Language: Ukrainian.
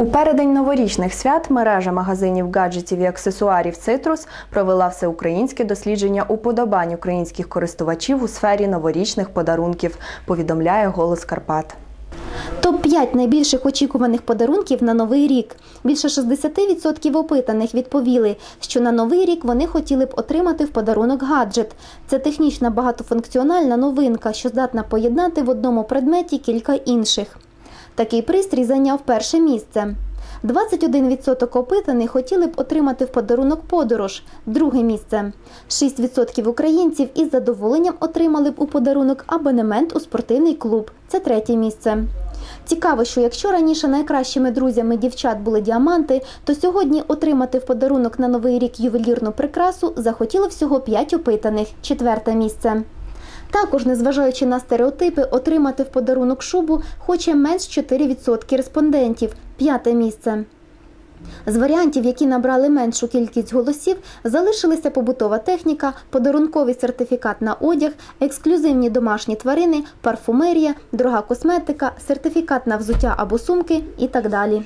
У передень новорічних свят мережа магазинів гаджетів і аксесуарів Цитрус провела всеукраїнське дослідження уподобань українських користувачів у сфері новорічних подарунків. Повідомляє голос Карпат. Топ-5 найбільших очікуваних подарунків на новий рік. Більше 60% опитаних відповіли, що на новий рік вони хотіли б отримати в подарунок гаджет. Це технічна багатофункціональна новинка, що здатна поєднати в одному предметі кілька інших. Такий пристрій зайняв перше місце. 21% опитаних хотіли б отримати в подарунок подорож, друге місце. 6% українців із задоволенням отримали б у подарунок абонемент у спортивний клуб. Це третє місце. Цікаво, що якщо раніше найкращими друзями дівчат були діаманти, то сьогодні отримати в подарунок на новий рік ювелірну прикрасу захотіло всього 5 опитаних, четверте місце. Також, незважаючи на стереотипи, отримати в подарунок шубу хоче менш 4% респондентів, п'яте місце. З варіантів, які набрали меншу кількість голосів, залишилися побутова техніка, подарунковий сертифікат на одяг, ексклюзивні домашні тварини, парфумерія, дорога косметика, сертифікат на взуття або сумки і так далі.